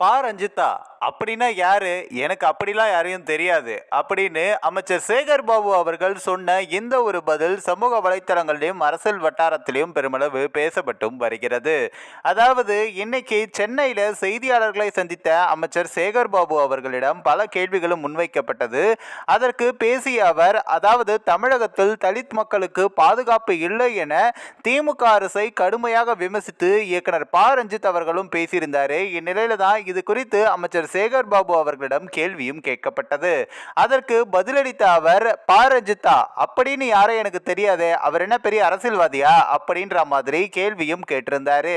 பா ரஞ்சிதா அப்படின்னா யாரு? எனக்கு அப்படிலாம் யாரையும் தெரியாது. அப்படின்னு அமைச்சர் சேகர் பாபு அவர்கள் சொன்ன இந்த ஒரு பதில் சமூக வலைத்தளங்களிலும் அரசியல் வட்டாரத்திலும் பெருமளவு பேசப்பட்டும் வருகிறது. அதாவது இன்னைக்கு சென்னையில் செய்தியாளர்களை சந்தித்த அமைச்சர் சேகர் பாபு அவர்களிடம் பல கேள்விகளும் முன்வைக்கப்பட்டது. அதற்கு பேசிய அவர் அதாவது தமிழகத்தில் தலித் மக்களுக்கு பாதுகாப்பு இல்லை என திமுக அரசை கடுமையாக விமர்சித்து இயக்குனர் ப ரஞ்சித் அவர்களும் பேசியிருந்தார். இந்நிலையில தான் இது குறித்து அமைச்சர் சேகர் பாபு அவர்களிடம் கேள்வியும் கேட்கப்பட்டது. அதற்கு பதிலளித்த அவர் ப அப்படின்னு யாரும் எனக்கு தெரியாதே அவர் என்ன பெரிய அரசியல்வாதியா? அப்படின்ற மாதிரி கேள்வியும் கேட்டிருந்தாரு.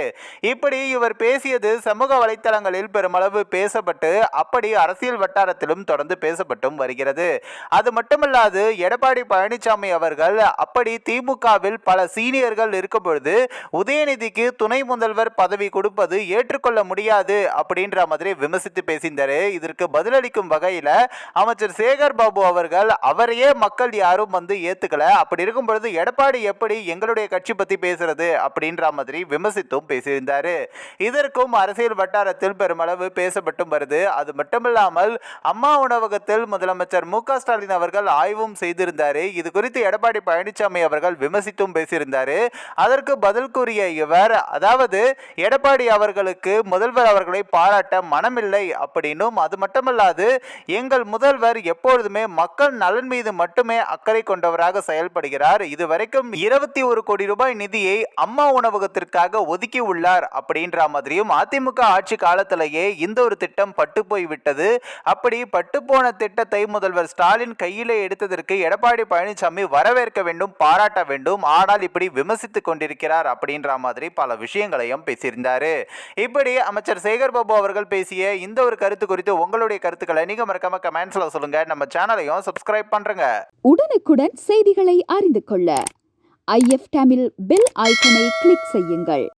இப்படி இவர் பேசியது சமூக வலைத்தளங்களில் பெருமளவு பேசப்பட்டு அப்படி அரசியல் வட்டாரத்திலும் தொடர்ந்து பேசப்பட்டும் வருகிறது. அது மட்டுமல்லாது எடப்பாடி பழனிசாமி அவர்கள் அப்படி திமுகவில் பல சீனியர்கள் இருக்கும் பொழுது உதயநிதிக்கு துணை முதல்வர் பதவி கொடுப்பது ஏற்றுக்கொள்ள முடியாது அப்படின்ற மாதிரி விமர்சித்து பேசியிருந்தாரு. இதற்கு பதிலளிக்கும் வகையில் அமைச்சர் சேகர் பாபு அவர்கள் அவரையே மக்கள் யாரும் வந்து ஏத்துக்கல. அப்படி இருக்கும் பொழுது எடப்பாடி எப்படி எங்களுடைய கட்சி பத்தி பேசுறது? அப்படின்ற மாதிரி விமர்சித்தும் பேசியிருந்தாரு. இதற்கும் அரசியல் வட்டாரத்தில் பெருமளவு பேசப்பட்டும் வருது. அது மட்டுமில்லாமல் அம்மா உணவகத்தில் முதலமைச்சர் மு க ஸ்டாலின் அவர்கள் ஆய்வும் செய்திருந்தாரு. இது குறித்து எடப்பாடி பழனிசாமி அவர்கள் விமர்சித்தும் பேசியிருந்தாரு. அதற்கு பதில் கூறிய இவர் அதாவது எடப்பாடி அவர்களுக்கு முதல்வர் அவர்களை பாராட்ட மனமில்லை அப்படின்னும் அது மட்டுமல்லாது எங்கள் முதல்வர் எப்பொழுதுமே மக்கள் நலன் மீது மட்டுமே அக்கறை கொண்டவராக செயல்படுகிறார். இதுவரைக்கும் இருபத்தி ஒரு கோடி ரூபாய் நிதியை அம்மா உணவகத்திற்காக ஒதுக்கி உள்ளார் அப்படின்ற மாதிரியும் அதிமுக ஆட்சி காலத்திலேயே இந்த ஒரு திட்டம் பட்டு போய் விட்டது அப்படி பட்டுப்போன திட்டத்தை முதல்வர் ஸ்டாலின் கையிலே எடுத்ததற்கு எடப்பாடி பழனிசாமி வரவேற்க வேண்டும் பாராட்ட வேண்டும் ஆனால் இப்படி விமர்சித்துக் கொண்டிருக்கிறார் அப்படின்ற மாதிரி பல விஷயங்களையும் பேசியிருந்தார். இப்படி அமைச்சர் சேகர் பாபு அவர்கள் அவர்கள் பேசிய இந்த ஒரு கருத்து குறித்து உங்களுடைய கருத்துக்களை நீங்க மறக்காம கமெண்ட்ஸ்ல சொல்லுங்க. நம்ம சேனலையும் சப்ஸ்கிரைப் பண்றங்க. உடனுக்குடன் செய்திகளை அறிந்து கொள்ள. ஐஎஃப் தமிழ் பெல் ஐக்கனை கிளிக் செய்யுங்கள்.